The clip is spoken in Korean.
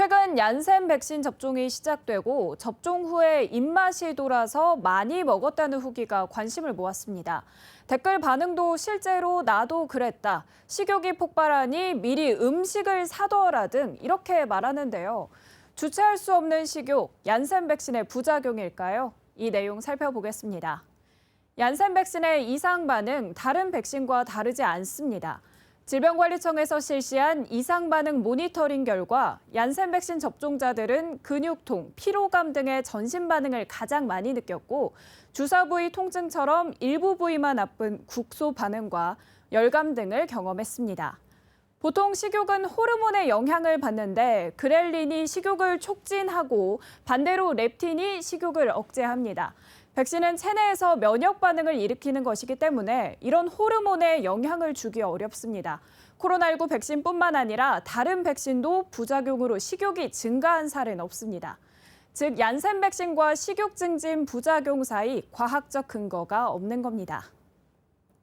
최근 얀센 백신 접종이 시작되고 접종 후에 입맛이 돌아서 많이 먹었다는 후기가 관심을 모았습니다. 댓글 반응도 실제로 나도 그랬다. 식욕이 폭발하니 미리 음식을 사둬라 등 이렇게 말하는데요. 주체할 수 없는 식욕, 얀센 백신의 부작용일까요? 이 내용 살펴보겠습니다. 얀센 백신의 이상 반응 다른 백신과 다르지 않습니다. 질병관리청에서 실시한 이상 반응 모니터링 결과 얀센 백신 접종자들은 근육통, 피로감 등의 전신 반응을 가장 많이 느꼈고 주사 부위 통증처럼 일부 부위만 아픈 국소 반응과 열감 등을 경험했습니다. 보통 식욕은 호르몬의 영향을 받는데 그렐린이 식욕을 촉진하고 반대로 렙틴이 식욕을 억제합니다. 백신은 체내에서 면역 반응을 일으키는 것이기 때문에 이런 호르몬에 영향을 주기 어렵습니다. 코로나19 백신뿐만 아니라 다른 백신도 부작용으로 식욕이 증가한 사례는 없습니다. 즉 얀센 백신과 식욕 증진 부작용 사이 과학적 근거가 없는 겁니다.